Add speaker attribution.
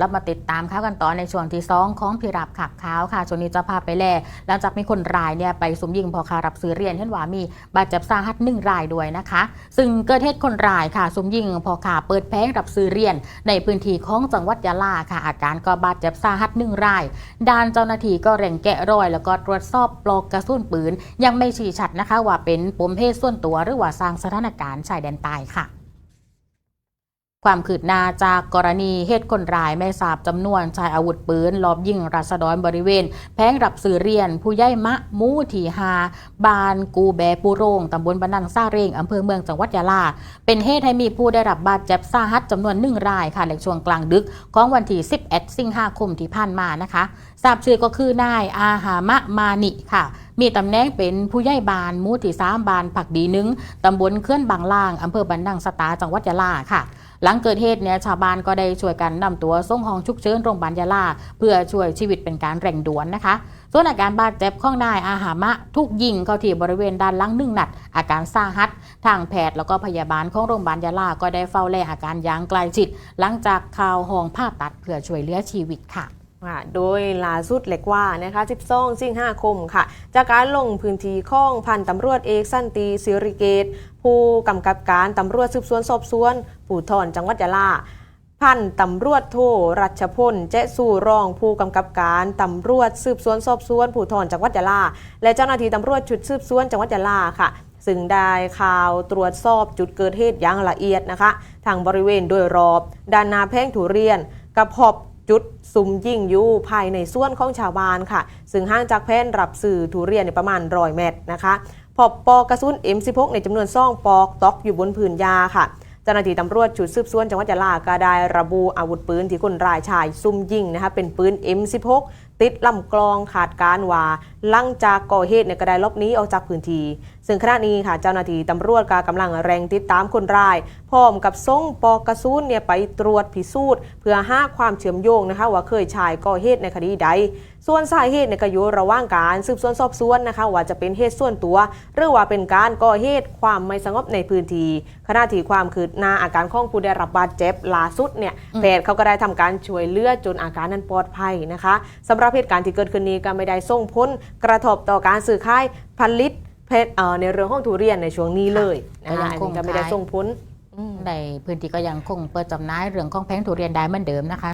Speaker 1: เรามาติดตามข่าวกันต่อในช่วงที่สองของพิรับขับข่าวค่ะช่วงนี้จะพาไปแล่หลังจากมีคนรายเนี่ยไปสุมยิงพอคารับซื้อเรียนเห็นว่ามีบาดเจ็บสาหัสหนึ่งรายด้วยนะคะ ซึ่งเกิดเหตุคนรายค่ะสุมยิงพอขาเปิดแผงรับซื้อเรียน ในพื้นที่ของจังหวัดยะลาค่ะ อาการก็บาดเจ็บสาหัสหนึ่งรายด้านเจ้าหน้าที่ก็เร่งแกะรอย แล้วก็ตรวจสอบปลอกกระสุนปืน ยังไม่ชี้ชัดนะคะ ว่าเป็นปมเหตุส่วนตัวหรือว่าสร้างสถานการณ์ชายแดนใต้ค่ะ ความคืบหน้าจากกรณีเหตุคนร้ายไม่ทราบจำนวนใช้อาวุธปืนลอบยิงรัษฎรบริเวณ แพงรับสื่อเรียน ผู้ใหญ่มะมูทีฮาบานกูแบปูโรงตำบลบันนังซาเรงอำเภอเมืองจังหวัดยะลา เป็นเหตุให้มีผู้ได้รับบาดเจ็บสาหัสจำนวนหนึ่งรายค่ะในช่วงกลางดึก ของวันที่ 11 สิงหาคมที่ผ่านมานะคะทราบชื่อก็คือนายอาหามะมานิค่ะ มีตำแหน่งเป็นผู้ใหญ่บานมูที่สามบานผักดีหนึงตำบลเคลื่อนบางล่างอำเภอบันนังสตาจังหวัดยะลาค่ะ หลังเกิดเหตุเนี่ยชาวบ้านก็ได้ช่วยกันนำตัวส่งห้องฉุกเฉินโรงพยาบาลยะลา เพื่อช่วยชีวิตเป็นการเร่งด่วนนะคะ ส่วนอาการบาดเจ็บข้องนายอาหามะถูกยิงเข้าที่บริเวณด้านหลังหนึ่งนัด อาการสาหัส ทางแพทย์แล้วก็พยาบาลของโรงพยาบาลยะลา ก็ได้เฝ้าแลอาการอย่างใกล้ชิด หลังจากข่าวห้องผ่าตัดเพื่อช่วยเหลือชีวิตค่ะ
Speaker 2: ค่ะโดยล่าสุดเล็กว่านะคะ12สิงหาคมค่ะ จากการลงพื้นที่ข้องพันตำรวจเอกสันติสิริเกต ผู้กำกับการตำรวจสืบสวนสอบสวนผู้ทอนจังหวัดยะลาพันตำรวจโทรัชพลเจ๊สู่รองผู้กำกับการตำรวจสืบสวนสอบสวนผู้ทอนจังหวัดยะลา และเจ้าหน้าที่ตำรวจชุดสืบสวนจังหวัดยะลาค่ะซึ่งได้ข่าวตรวจสอบจุดเกิดเหตุอย่างละเอียดนะคะทางบริเวณโดยรอบด้านนาแพงทุเรียนกระพบ จุดซุ่มยิงอยู่ภายในส่วนของชาวบ้านค่ะ ซึ่งห้างจากแพนรับสื่อทุเรียนในประมาณร้อยเมตรนะคะพบปอกกระสุน M16 ในจำนวนซ่องปอกตอกอยู่บนผืนยาค่ะจ้าหน้าที่ตำรวจชุดสืบสวนจังหวัดยะลาก็ได้ระบุอาวุธปืนที่คนรายชายซุ่มยิงนะคะเป็นปืน M16 ติดลำกลองขาดการว่าลังจากก่อเหตุเนี่ยก็ไดลบนี้ออกจากพื้นที่ซึ่งขณะนี้ค่ะเจ้าหน้าที่ตำรวจก็กำลังเร่งติดตามคนร้าย พร้อมกับส่งปอกกระสุนเนี่ยไปตรวจพิสูจน์เพื่อหาความเชื่อมโยงนะคะว่าเคยชายก่อเหตุในคดีใด ส่วนสาเหตุในก็อยู่ระว่างการสืบสวนสอบสวนนะคะว่าจะเป็นเหตุส่วนตัว หรือว่าเป็นการก่อเหตุความไม่สงบในพื้นที่ขณะที่ความคืบหน้าอาการของผู้ได้รับบาดเจ็บล่าสุดเนี่ยแพทย์เขาก็ได้ทำการช่วยเหลือจนอาการนั้นปลอดภัยนะคะสำหรับเหตุการณ์ที่เกิดขึ้นนี้ก็ไม่ได้ส่งผลกระทบต่อการสื่อค่ายผลิตเพชรเอ่อในเรื่องของทุเรียนในช่วงนี้เลยนะ
Speaker 1: ก็ยั
Speaker 2: คะ
Speaker 1: ง
Speaker 2: อัน
Speaker 1: คง
Speaker 2: นี้ก็ไม่ได้
Speaker 1: ขาย
Speaker 2: ส่งผลอืม
Speaker 1: ในพื้นที่ก็ยังคงเปิดจำหน่ายเรื่องของแพงทุเรียนได้เหมือนเดิมนะคะ